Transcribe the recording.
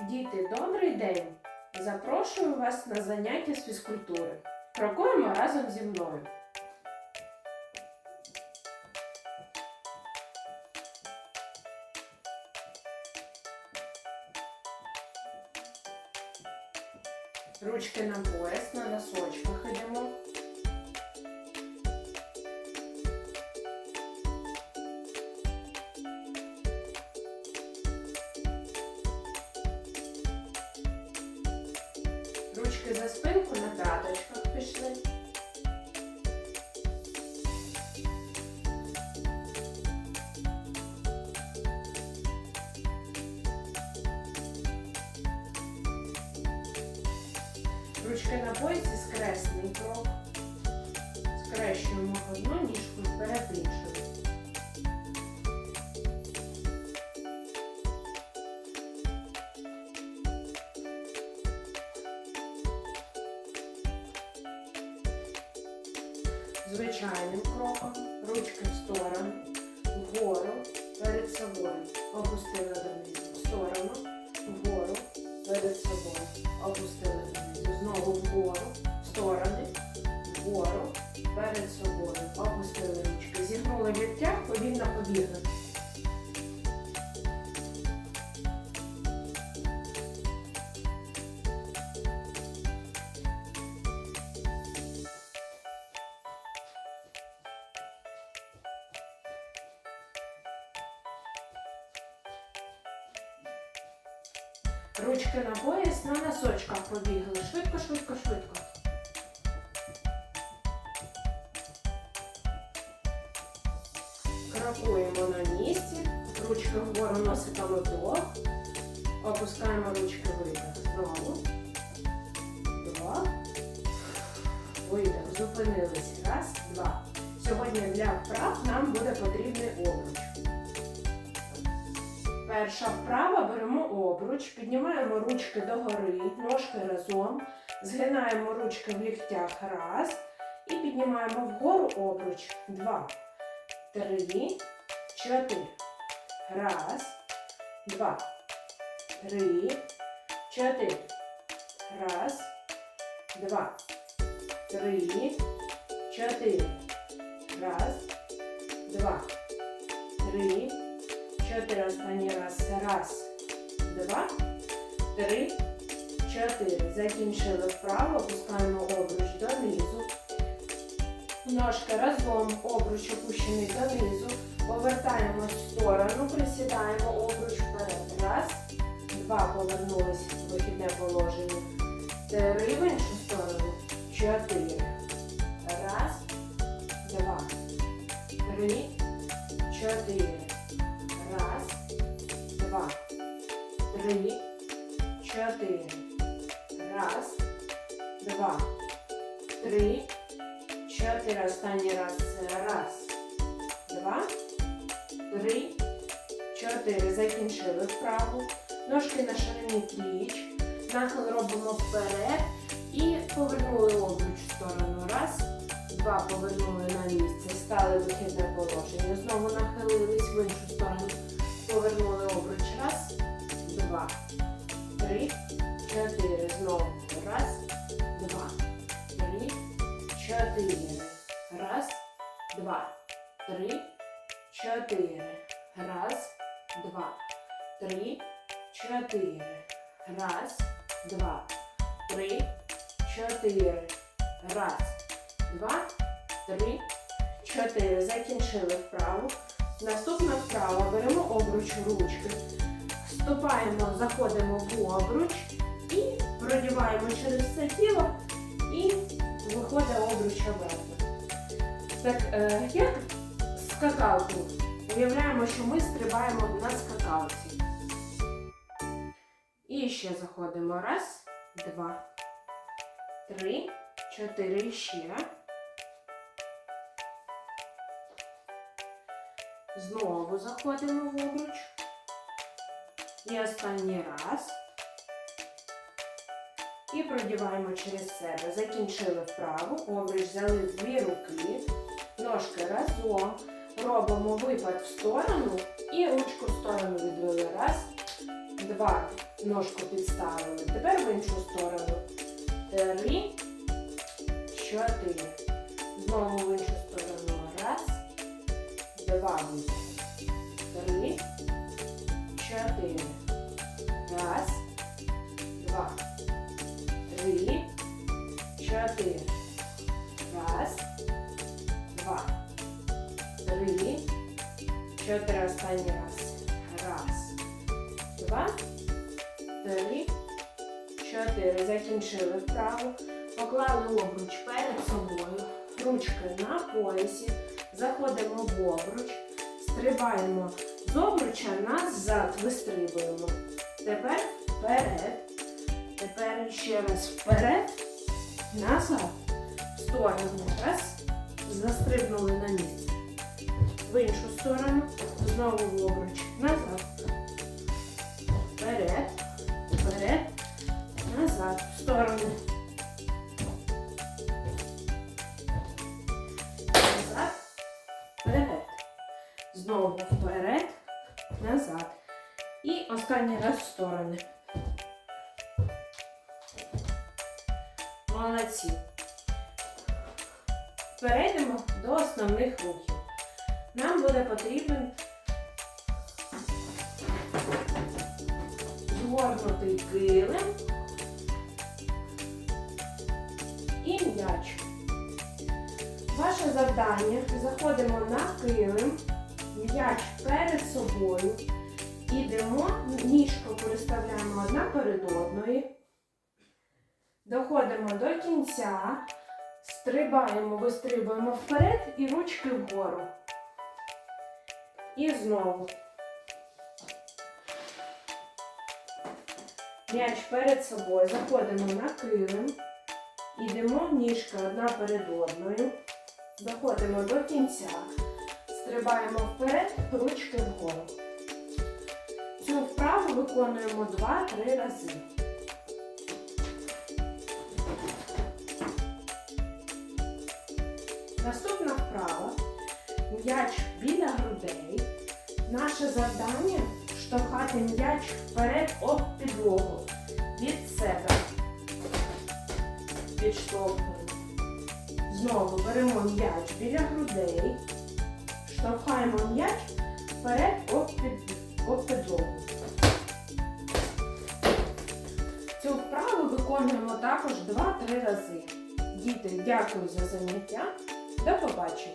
Діти, добрий день! Запрошую вас на заняття з фізкультури. Крокуємо разом зі мною. Ручки на пояс, на носочках йдемо. Ручки за спинку на п'яточках пішли. Ручки на поясі скресний крок. Скрещуємо одну ніжку вперед іншу. Звичайним кроком, ручки в сторону, вгору, перед собою. Опустили донизу. Ручки на пояс, на носочках побігли. Швидко, швидко, швидко. Крокуємо на місці. Ручки вгору носиками вдох. Опускаємо ручки видих. Знову. Два. Видих. Зупинились. Раз, два. Сьогодні для вправ нам буде потрібний обруч. Перша вправа беремо обруч, піднімаємо ручки догори, ножки разом, згинаємо ручки в ліктях раз і піднімаємо вгору обруч. Два, три, чотири. Раз, два, три, чотири. Раз, два, три, чотири. Раз, два, три. Чотири останній раз. Раз, два, три, чотири. Закінчили вправо, опускаємо обруч донизу. Ножки разом, обруч опущений донизу. Повертаємось в сторону, присідаємо обруч вперед. Раз, два, повернулись в вихідне положення. Три в іншу сторону. Чотири. Раз, два, три, чотири. Два, три, чотири. Раз, два, три, чотири. Останній раз. Раз, два, три, чотири. Закінчили вправу. Ножки на ширині пліч. Нахил робимо вперед і повернули обруч в сторону. Раз, два, повернули на місце. Стали вихідне положення. Знову нахилились в іншу сторону. Два, три, чотири. Раз, два, три, чотири. Раз, два, три, чотири. Закінчили вправу. Наступна вправа. Беремо обруч ручки. Вступаємо, заходимо в обруч і продіваємо через все тіло і виходить обруч обратно. Так, е, як скакалку. Уявляємо, що ми стрибаємо на скакалці. І ще заходимо. Раз, два, три, чотири, ще. Знову заходимо в обруч. І останній раз. І продіваємо через себе. Закінчили вправу. Обруч взяли дві руки. Ножки разом. Робимо випад в сторону і ручку в сторону відвели. Раз, два, Ножку підставили. Тепер в іншу сторону. Три, чотири. Знову в іншу сторону. Раз, два, три, чотири. Раз, два, три, чотири. Чотири. Останній раз. Раз, два, три, чотири. Закінчили вправо. Поклали обруч перед собою. Ручки на поясі. Заходимо в обруч. Стрибаємо з обруча назад. Вистрибуємо. Тепер вперед. Тепер ще раз вперед. Назад. В сторону. Раз. Застрибнули на місце. В іншу сторону. Знову в обруч. Назад. Вперед. Вперед. Назад. В сторону. Назад. Вперед. Знову вперед. Назад. І останній раз в сторони. Молодці. Перейдемо до основних рухів. Нам буде потрібен згорнутий килим і м'яч. Ваше завдання заходимо на килим, м'яч перед собою, ідемо, ніжку переставляємо одна перед одною, доходимо до кінця, стрибаємо, вистрибуємо вперед і ручки вгору. І знову. М'яч перед собою. Заходимо на килим. Ідемо ніжка одна перед одною. Доходимо до кінця. Стрибаємо вперед, ручки вгору. Цю вправу виконуємо 2-3 рази. М'яч біля грудей. Наше завдання штовхати м'яч вперед об підлогу від себе. Підштовхуємо. Знову беремо м'яч біля грудей, штовхаємо м'яч вперед об, об підлогу. Цю вправу виконуємо також 2-3 рази. Діти, дякую за заняття. До побачення!